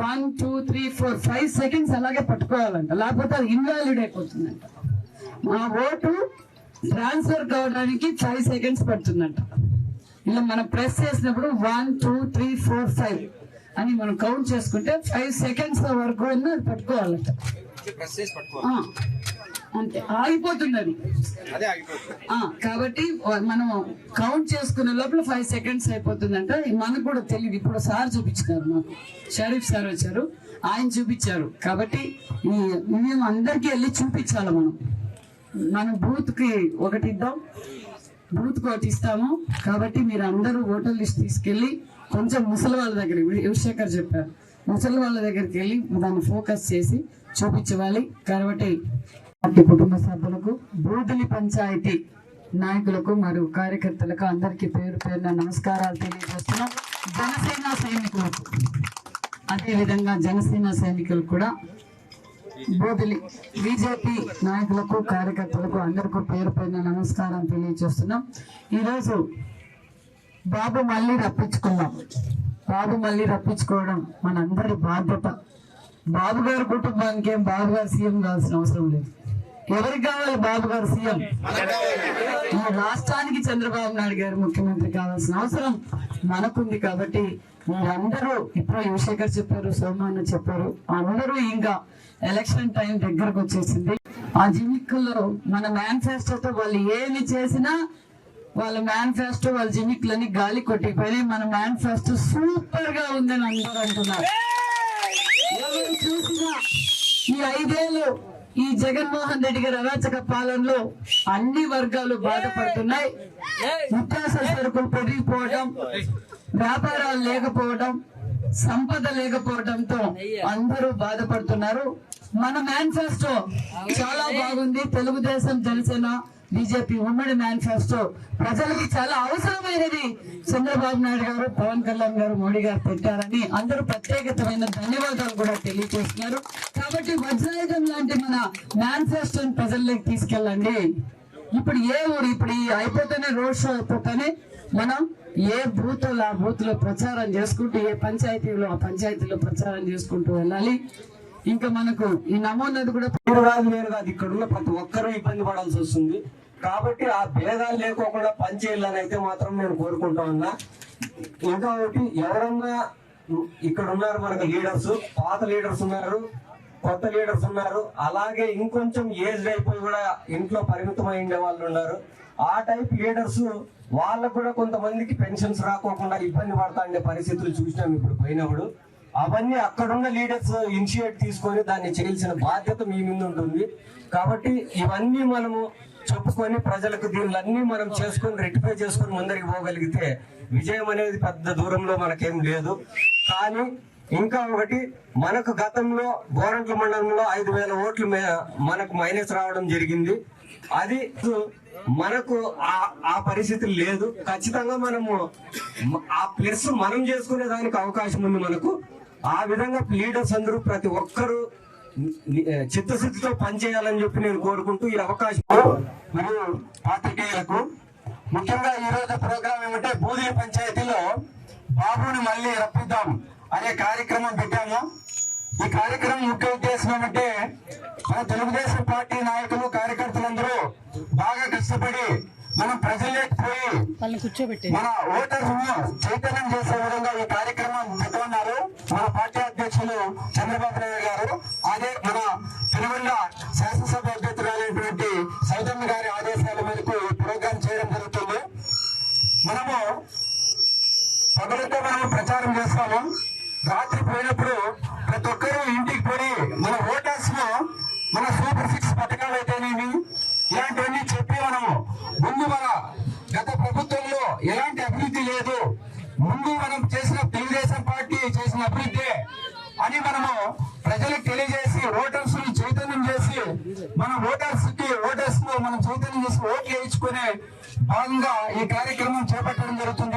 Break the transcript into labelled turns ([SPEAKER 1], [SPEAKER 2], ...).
[SPEAKER 1] One two three four five seconds అలాగే పట్టుకోవాలంట. లేకపోతే అది ఇన్వాలిడ్ అయిపోతుందంట. మా ఓటు ట్రాన్స్ఫర్ కావడానికి ఫైవ్ సెకండ్స్ పడుతుందంట. ఇలా మనం ప్రెస్ చేసినప్పుడు one two three four five అని మనం కౌంట్ చేసుకుంటే ఫైవ్ సెకండ్స్ వరకు అయినా అది పట్టుకోవాలంట. అంతే. ఆగిపోతుంది. అది కాబట్టి మనం కౌంట్ చేసుకునే లోపల ఫైవ్ సెకండ్స్ అయిపోతుందంట. మనకు కూడా తెలియదు ఇప్పుడు సార్ చూపించారు మాకు. షరీఫ్ సార్ వచ్చారు. ఆయన చూపించారు. కాబట్టి మేము అందరికీ వెళ్ళి చూపించాలి మనం. మనం బూత్కి ఒకటి ఇద్దాం. బూత్కి ఒకటి ఇస్తాము. కాబట్టి మీరు అందరూ ఓటర్ లిస్ట్ తీసుకెళ్ళి కొంచెం ముసలి వాళ్ళ దగ్గర యువశేఖర్ చెప్పారు. ముసలి వాళ్ళ దగ్గరికి వెళ్ళి దాన్ని ఫోకస్ చేసి చూపించవాలి. కాబట్టి కుటుంబ సభ్యులకు బూదిలి పంచాయతీ నాయకులకు మరియు కార్యకర్తలకు అందరికీ పేరు పేరున నమస్కారాలు తెలియజేస్తున్నాం. జనసేన సైనికులకు అదే విధంగా జనసేన సైనికులు కూడా బోధిలి బీజేపీ నాయకులకు కార్యకర్తలకు అందరికీ పేరు పేరున నమస్కారం తెలియజేస్తున్నాం. ఈరోజు బాబు మళ్ళీ రప్పించుకున్నాం బాబు మళ్ళీ రప్పించుకోవడం మనందరి బాధ్యత. బాబు గారి కుటుంబానికి బాబు గారు సీఎం కావాల్సిన అవసరం లేదు. ఎవరికి కావాలి బాబు గారు సీఎం? ఈ రాష్ట్రానికి చంద్రబాబు నాయుడు గారు ముఖ్యమంత్రి కావాల్సిన అవసరం మనకుంది కాబట్టి మీరందరూ ఇప్పుడు యువశేఖర్ చెప్పారు సోమాన్న చెప్పారు. అందరూ ఇంకా ఎలక్షన్ టైం దగ్గరకు వచ్చేసింది. ఆ జిమిక్కుల్లో మన మేనిఫెస్టోతో వాళ్ళు ఏమి చేసినా వాళ్ళ మేనిఫెస్టో వాళ్ళ జిమిక్లని గాలి కొట్టిపోయి మన మేనిఫెస్టో సూపర్గా ఉందని అందరూ అంటున్నారు. ఎవరు చూసినా ఈ ఐదేళ్ళు ఈ జగన్మోహన్ రెడ్డి గారి అరాచక పాలనలో అన్ని వర్గాలు బాధపడుతున్నాయి. నిత్యావసర సరుకులు పెరిగిపోవడం వ్యాపారాలు లేకపోవడం సంపద లేకపోవడంతో అందరూ బాధపడుతున్నారు. మన మేనిఫెస్టో చాలా బాగుంది. తెలుగుదేశం జనసేన బీజేపీ ఉమ్మడి మేనిఫెస్టో ప్రజలకి చాలా అవసరమైనది. చంద్రబాబు నాయుడు గారు పవన్ కళ్యాణ్ గారు మోడీ గారు పెట్టారని అందరూ ప్రత్యేకతమైన ధన్యవాదాలు కూడా తెలియజేస్తున్నారు. కాబట్టి వజ్రాయుధం లాంటి మన మేనిఫెస్టోని ప్రజల్లోకి తీసుకెళ్ళండి. ఇప్పుడు ఏ ఊరు ఇప్పుడు ఈ అయిపోతేనే రోడ్ షో అయిపోతేనే మనం ఏ బూత్ ఆ బూత్లో ప్రచారం చేసుకుంటూ ఏ పంచాయతీలో ఆ పంచాయతీలో ప్రచారం చేసుకుంటూ వెళ్ళాలి. ఇంకా మనకు ఈ నమోన్నది కూడా
[SPEAKER 2] మీరు కాదు కాదు ఇక్కడ ఉన్న ప్రతి ఒక్కరూ ఇబ్బంది పడాల్సి వస్తుంది. కాబట్టి ఆ భేదాలు లేకోకుండా పనిచేయాలని అయితే మాత్రం నేను కోరుకుంటా ఉన్నా. ఇంకా ఒకటి ఎవరన్నా ఇక్కడ ఉన్నారు మనకు లీడర్స్ పాత లీడర్స్ ఉన్నారు కొత్త లీడర్స్ ఉన్నారు అలాగే ఇంకొంచెం ఏజ్ అయిపోయి కూడా ఇంట్లో పరిమితమై ఉండే వాళ్ళు ఉన్నారు. ఆ టైప్ లీడర్స్ వాళ్ళకు కూడా కొంతమందికి పెన్షన్స్ రాకోకుండా ఇబ్బంది పడతా ఉండే పరిస్థితులు చూసినాం ఇప్పుడు పోయినప్పుడు. అవన్నీ అక్కడున్న లీడర్స్ ఇనిషియేట్ తీసుకొని దాన్ని చేయాల్సిన బాధ్యత మీ మీద ఉంటుంది. కాబట్టి ఇవన్నీ మనము చెప్పుకొని ప్రజలకు దీనిలన్నీ మనం చేసుకొని రెక్టిఫై చేసుకొని ముందరికి పోగలిగితే విజయం అనేది పెద్ద దూరంలో మనకేం లేదు. కానీ ఇంకా ఒకటి మనకు గతంలో గోరంట్ల మండలంలో ఐదు వేల ఓట్లు మనకు మైనస్ రావడం జరిగింది. అది మనకు ఆ ఆ పరిస్థితి లేదు. ఖచ్చితంగా మనము ఆ ప్లస్ మనం చేసుకునే దానికి అవకాశం ఉంది మనకు. ఆ విధంగా లీడర్స్ అందరూ ప్రతి ఒక్కరూ చిత్తశుద్ధితో పనిచేయాలని చెప్పి నేను కోరుకుంటూ ఈ అవకాశం మరియు పాత్రికేయులకు ముఖ్యంగా ఈ రోజు ప్రోగ్రాం ఏమంటే బూదిలి పంచాయతీలో బాబుని మళ్ళీ రప్పిద్దాం అనే కార్యక్రమం పెట్టాము. ఈ కార్యక్రమం ముఖ్య ఉద్దేశం ఏమంటే మన తెలుగుదేశం పార్టీ నాయకులు కార్యకర్తలందరూ బాగా కష్టపడి మనం ప్రజల్లోకి పోయి మన ఓటర్స్ చైతన్యం చేసే విధంగా ఈ కార్యక్రమం అధ్యక్షులు చంద్రబాబు నాయుడు గారు అదే మన పెనుగొండ శాసనసభ అభ్యర్థురాలైనటువంటి సౌదమ్మ గారి ఆదేశాల మేరకు ఈ ప్రోగ్రాం చేయడం జరుగుతుంది. మనము పగలతో మనం ప్రచారం చేస్తాము. రాత్రి పోయినప్పుడు ప్రతి ఒక్కరూ ఇంటికి పోయి మన ఓటర్స్లో మన సూపర్ సిక్స్ పథకాలు అని మనము ప్రజలకు తెలియజేసి ఓటర్స్ని చైతన్యం చేసి మన ఓటర్స్కి ఓటర్స్ను మనం చైతన్యం చేసి ఓట్లు వేయించుకునే భాగంగా ఈ కార్యక్రమం చేపట్టడం జరుగుతుంది.